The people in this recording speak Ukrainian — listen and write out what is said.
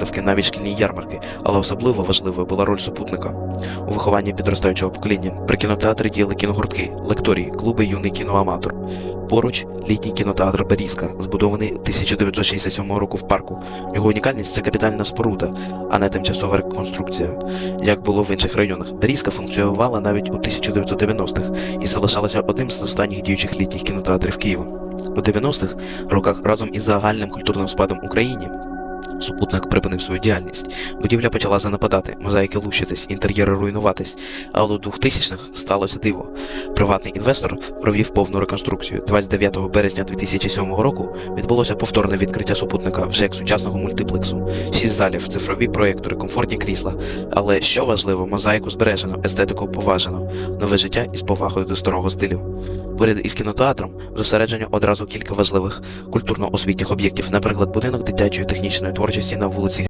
виставки, навіть шкільні ярмарки, але особливо важливою була роль супутника у вихованні підростаючого покоління. При кінотеатрі діяли кіногуртки, лекторії, клуби юний кіноаматор. Поруч літній кінотеатр Берізка, збудований 1967 року в парку. Його унікальність це капітальна споруда, а не тимчасова реконструкція, як було в інших районах. Берізка функціонувала навіть у 1990-х і залишалася одним з останніх діючих літніх кінотеатрів Києва. У 90-х роках разом із загальним культурним спадом Україні супутник припинив свою діяльність. Будівля почала занападати, мозаїки лущитись, інтер'єри руйнуватись. Але у 2000-х сталося диво. Приватний інвестор провів повну реконструкцію. 29 березня 2007 року відбулося повторне відкриття супутника вже як сучасного мультиплексу. Шість залів, цифрові проєктори, комфортні крісла. Але що важливо, мозаїку збережено, естетику поважено, нове життя із повагою до старого стилю. Поряд із кінотеатром зосереджено одразу кілька важливих культурно-освітніх об'єктів, наприклад, будинок дитячої технічної творчості на вулиці